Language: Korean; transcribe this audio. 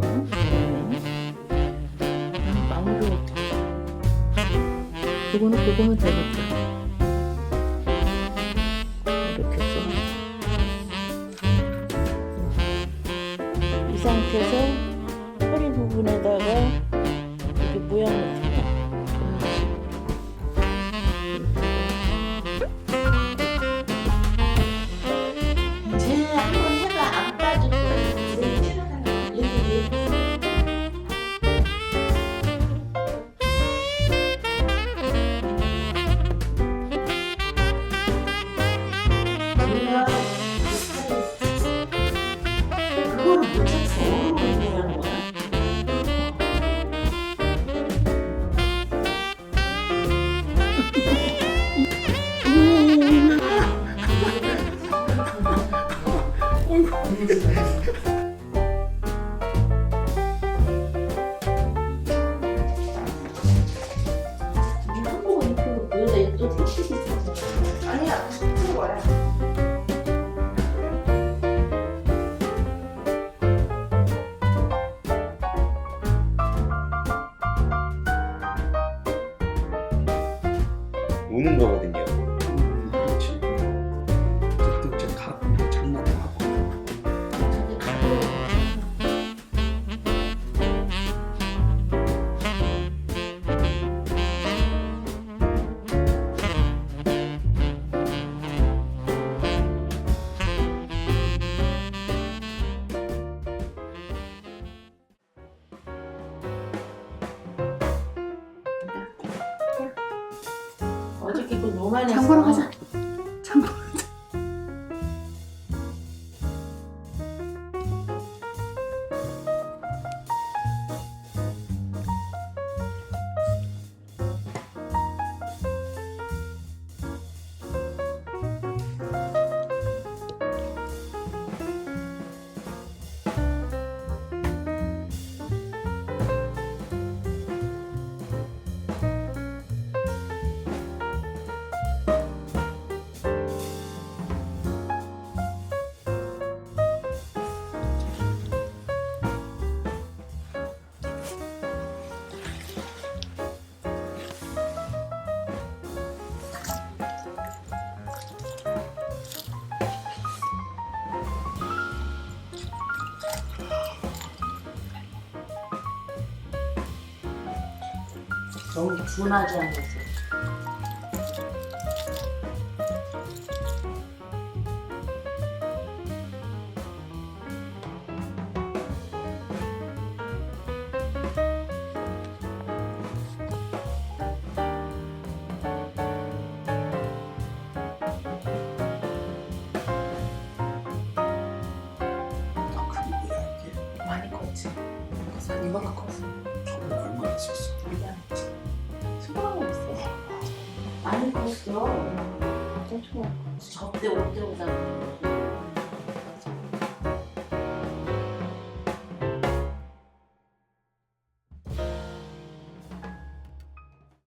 있어요. 마무리 어떻게? 그거는 그거는 되겠죠. 이렇게 좀. 이 상태에서 허리 부분에다가 이렇게 모양을 아니야 우는 거거든요. 어저께 그 노만했어 장 보러 가자. 너무. 많이 컸지 그래서 한 이만큼 컸어 처음에 얼마나 있었어. 많이 컸어 엄청 접대 올때 오다